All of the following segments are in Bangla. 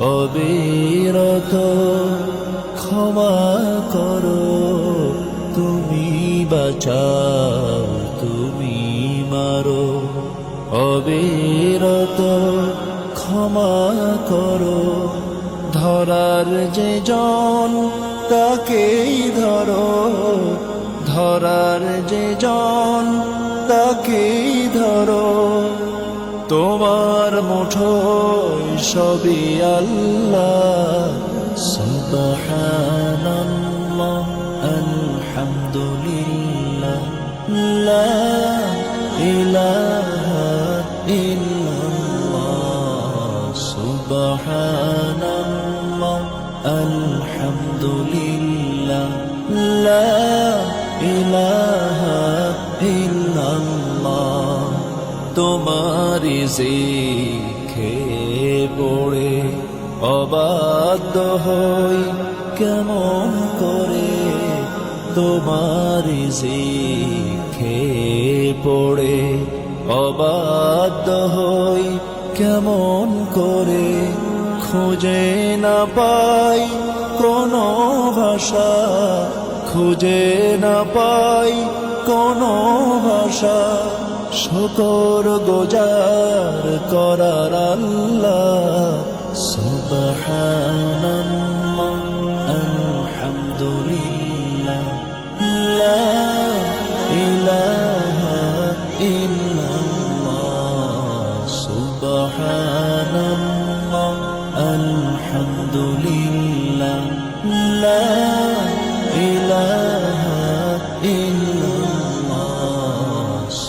অবিরত ক্ষমা করো, তুমি বাঁচাও, তুমি মারো। অবিরত ক্ষমা করো, ধরার যে জন তাকেই ধরো, ধরার যে জন তাকেই ধরো। তোমার মুঠোয় সবই আল্লাহ সুবহানাল্লাহ আলহামদুলিল্লাহ লা ইলাহা ইল্লাল্লাহ সুবহানাল্লাহ আলহামদুলিল্লাহ লা ইলাহা ইল্লাল্লাহ তোমারি শিখে পড়ে অবাধ্য হই কেমন করে তোমারি শিখে পড়ে অবাধ্য হই কেমন করে খুঁজে না পাই কোনো ভাষা খুঁজে না পাই কোনো ভাষা। শকর গোজার করার আল্লাহ। সুবহানাল্লাহ ইলাহা ইল্লাল্লাহ সুবহানাল্লাহ।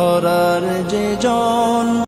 ধরার যে জন